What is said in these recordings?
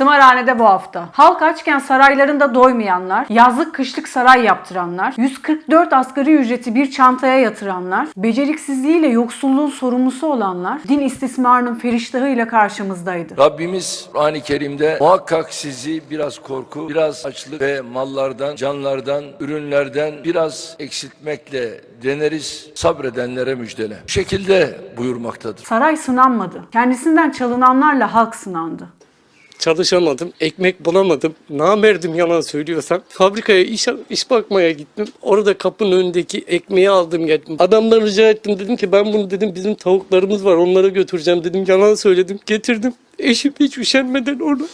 Tımarhanede bu hafta. Halk açken saraylarında doymayanlar, yazlık kışlık saray yaptıranlar, 144 asgari ücreti bir çantaya yatıranlar, beceriksizliğiyle yoksulluğun sorumlusu olanlar, din istismarının feriştahıyla karşımızdaydı. Rabbimiz Kur'an-ı Kerim'de muhakkak sizi biraz korku, biraz açlık ve mallardan, canlardan, ürünlerden biraz eksiltmekle deneriz sabredenlere müjdele. Bu şekilde buyurmaktadır. Saray sınanmadı. Kendisinden çalınanlarla halk sınandı. Çalışamadım, ekmek bulamadım. Namerdim yalan söylüyorsam. Fabrikaya iş, iş bakmaya gittim. Orada kapının önündeki ekmeği aldım geldim. Adamdan rica ettim dedim ki ben bunu dedim bizim tavuklarımız var onlara götüreceğim dedim. Yalan söyledim getirdim. Eşim hiç üşenmeden onu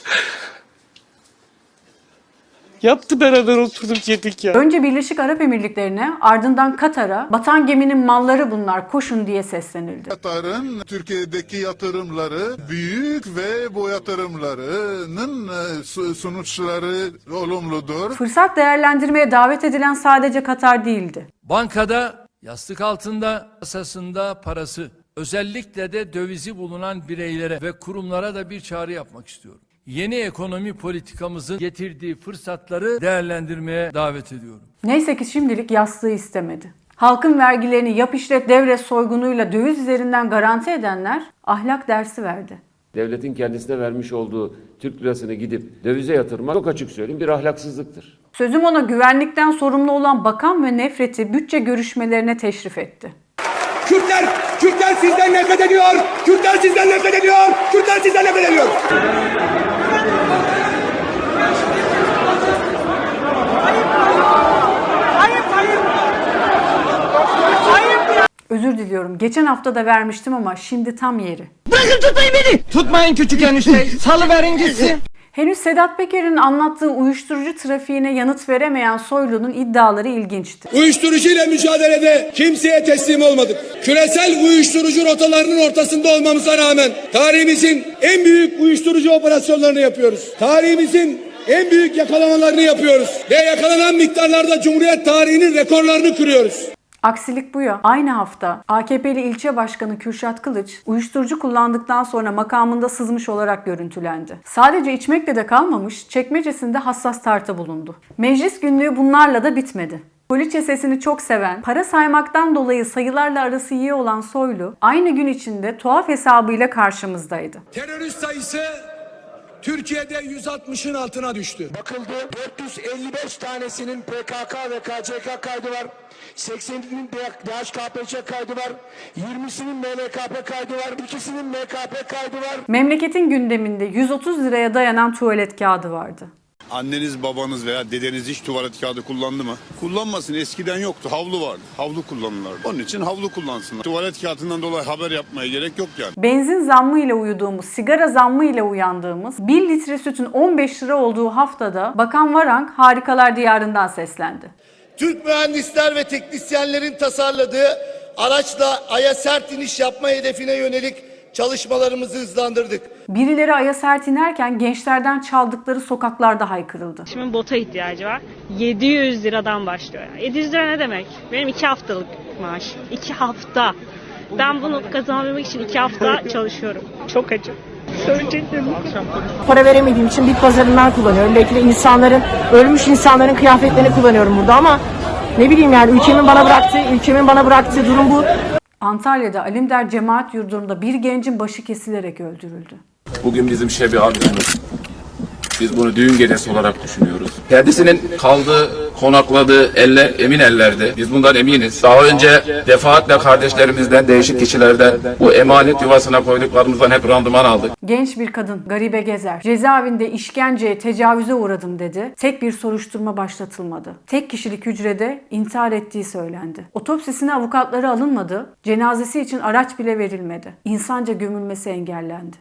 yaptı beraber oturduk yedik ya. Önce Birleşik Arap Emirlikleri'ne ardından Katar'a batan geminin malları bunlar koşun diye seslenildi. Katar'ın Türkiye'deki yatırımları büyük ve bu yatırımlarının e, sonuçları olumludur. Fırsat değerlendirmeye davet edilen sadece Katar değildi. Bankada, yastık altında, kasasında parası, özellikle de dövizi bulunan bireylere ve kurumlara da bir çağrı yapmak istiyorum. Yeni ekonomi politikamızın getirdiği fırsatları değerlendirmeye davet ediyorum. Neyse ki şimdilik yastığı istemedi. Halkın vergilerini yap işlet devret soygunuyla döviz üzerinden garanti edenler ahlak dersi verdi. Devletin kendisine vermiş olduğu Türk lirasını gidip dövize yatırmak çok açık söyleyeyim bir ahlaksızlıktır. Sözüm ona güvenlikten sorumlu olan bakan ve nefreti bütçe görüşmelerine teşrif etti. Kürtler, Kürtler sizden nefret ediyor. Kürtler sizden nefret ediyor. Kürtler sizden nefret ediyor. Geçen hafta da vermiştim ama şimdi tam yeri. Tutmayın küçük enişteyi. Salıverin gitsin. Henüz Sedat Peker'in anlattığı uyuşturucu trafiğine yanıt veremeyen Soylu'nun iddiaları ilginçti. Uyuşturucu ile mücadelede kimseye teslim olmadık. Küresel uyuşturucu rotalarının ortasında olmamıza rağmen tarihimizin en büyük uyuşturucu operasyonlarını yapıyoruz. Tarihimizin en büyük yakalamalarını yapıyoruz. Ve yakalanan miktarlarda Cumhuriyet tarihinin rekorlarını kırıyoruz. Aksilik bu ya. Aynı hafta AKP'li ilçe başkanı Kürşat Kılıç uyuşturucu kullandıktan sonra makamında sızmış olarak görüntülendi. Sadece içmekle de kalmamış, çekmecesinde hassas tartı bulundu. Meclis günlüğü bunlarla da bitmedi. Poliçe sesini çok seven, para saymaktan dolayı sayılarla arası iyi olan Soylu, aynı gün içinde tuhaf hesabıyla karşımızdaydı. Terörist sayısı Türkiye'de 160'ın altına düştü. Bakıldı 455 tanesinin PKK ve KCK kaydı var. 80'inin DHKPC kaydı var. 20'sinin MLKP kaydı var. İkisinin MKP kaydı var. Memleketin gündeminde 130 liraya dayanan tuvalet kağıdı vardı. Anneniz, babanız veya dedeniz hiç tuvalet kağıdı kullandı mı? Kullanmasın. Eskiden yoktu. Havlu vardı. Havlu kullanırlardı. Onun için havlu kullansınlar. Tuvalet kağıdından dolayı haber yapmaya gerek yok yani. Benzin zammı ile uyuduğumuz, sigara zammı ile uyandığımız, 1 litre sütün 15 lira olduğu haftada Bakan Varank harikalar diyarından seslendi. Türk mühendisler ve teknisyenlerin tasarladığı araçla Ay'a sert iniş yapma hedefine yönelik çalışmalarımızı hızlandırdık. Birileri aya sert inerken gençlerden çaldıkları sokaklarda haykırıldı. Eşimin bota ihtiyacı var. 700 liradan başlıyor. Yani. 700 lira ne demek? Benim iki haftalık maaş. İki hafta. Ben bunu kazanabilmek için iki hafta çalışıyorum. Çok acı. Para veremediğim için bit pazarından kullanıyorum. Belki de insanların, ölmüş insanların kıyafetlerini kullanıyorum burada ama ne bileyim yani ülkemin bana bıraktığı, ülkemin bana bıraktığı durum bu. Antalya'da Alimdar Cemaat Yurdu'nda bir gencin başı kesilerek öldürüldü. Bugün bizim şebi amcamız. Biz bunu düğün gecesi olarak düşünüyoruz. Kendisinin kaldığı, konakladığı eller emin ellerde. Biz bundan eminiz. Daha önce defaatle kardeşlerimizden, değişik kişilerden bu emanet yuvasına koyduklarımızdan hep randıman aldık. Genç bir kadın Garibe Gezer cezaevinde işkenceye, tecavüze uğradım dedi. Tek bir soruşturma başlatılmadı. Tek kişilik hücrede intihar ettiği söylendi. Otopsisine avukatları alınmadı. Cenazesi için araç bile verilmedi. İnsanca gömülmesi engellendi.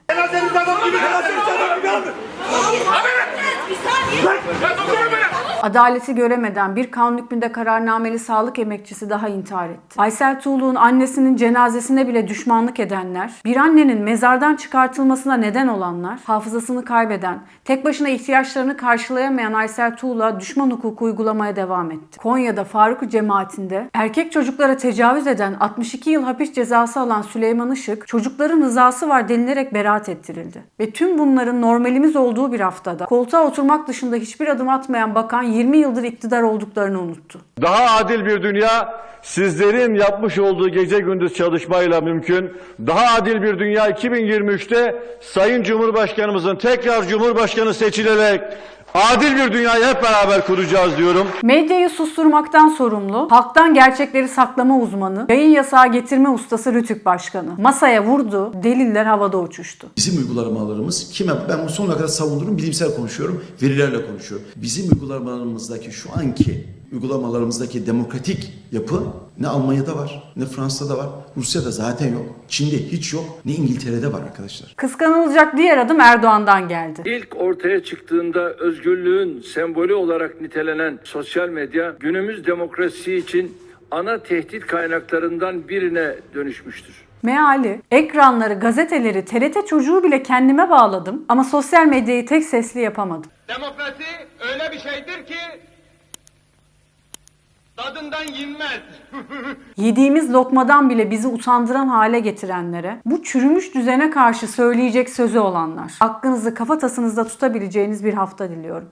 Adaleti göremeden bir kanun hükmünde kararnameli sağlık emekçisi daha intihar etti. Aysel Tuğlu'nun annesinin cenazesine bile düşmanlık edenler, bir annenin mezardan çıkartılmasına neden olanlar, hafızasını kaybeden, tek başına ihtiyaçlarını karşılayamayan Aysel Tuğla düşman hukuku uygulamaya devam etti. Konya'da Faruk cemaatinde erkek çocuklara tecavüz eden 62 yıl hapis cezası alan Süleyman Işık, çocukların rızası var denilerek beraat ettirildi. Ve tüm bunların normalimiz olduğu bir haftada koltuğa oturmak dışında hiçbir adım atmayan bakan 20 yıldır iktidar olduklarını unuttu. Daha adil bir dünya sizlerin yapmış olduğu gece gündüz çalışmayla mümkün. Daha adil bir dünya 2023'te Sayın Cumhurbaşkanımızın tekrar Cumhurbaşkanı seçilerek adil bir dünyayı hep beraber kuracağız diyorum. Medyayı susturmaktan sorumlu, halktan gerçekleri saklama uzmanı, yayın yasağı getirme ustası Rütük Başkanı. Masaya vurdu, deliller havada uçuştu. Bizim uygulamalarımız kime ben bunu sonuna kadar savunurum, bilimsel konuşuyorum, verilerle konuşuyorum. Bizim uygulamalarımızdaki şu anki uygulamalarımızdaki demokratik yapı ne Almanya'da var, ne Fransa'da var, Rusya'da zaten yok. Çin'de hiç yok, ne İngiltere'de var arkadaşlar. Kıskanılacak diğer adım Erdoğan'dan geldi. İlk ortaya çıktığında özgürlüğün sembolü olarak nitelenen sosyal medya günümüz demokrasisi için ana tehdit kaynaklarından birine dönüşmüştür. Meali, ekranları, gazeteleri, TRT çocuğu bile kendime bağladım ama sosyal medyayı tek sesli yapamadım. Demokrasi öyle bir şeydir ki tadından yenmez. Yediğimiz lokmadan bile bizi utandıran hale getirenlere, bu çürümüş düzene karşı söyleyecek sözü olanlar, aklınızı kafatasınızda tutabileceğiniz bir hafta diliyorum.